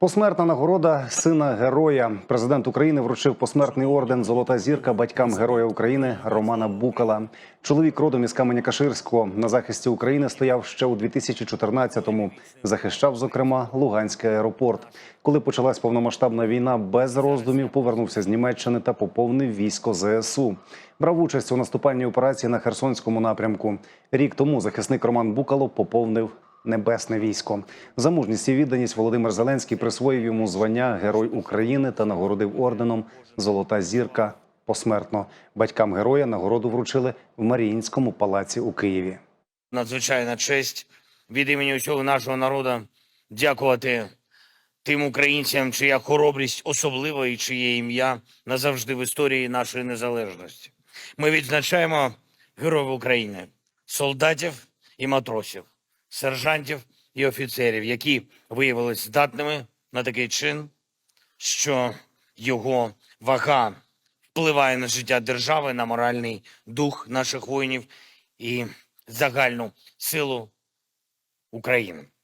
Посмертна нагорода сина героя. Президент України вручив посмертний орден Золота зірка батькам героя України Романа Букала. Чоловік родом із Каменя-Каширського на захисті України стояв ще у 2014-му. Захищав, зокрема, Луганський аеропорт. Коли почалась повномасштабна війна, без роздумів повернувся з Німеччини та поповнив військо ЗСУ. Брав участь у наступальній операції на Херсонському напрямку. Рік тому захисник Роман Букало поповнив Небесне військо за мужність і відданість Володимир Зеленський присвоїв йому звання Герой України та нагородив орденом Золота зірка посмертно. Батькам героя нагороду вручили в Маріїнському палаці у Києві. надзвичайна честь від імені усього нашого народу дякувати тим українцям, чия хоробрість особлива і чиє ім'я назавжди в історії нашої незалежності. Ми відзначаємо героїв України, солдатів і матросів, сержантів і офіцерів, які виявилися здатними на такий чин, що його вага впливає на життя держави, на моральний дух наших воїнів і загальну силу України.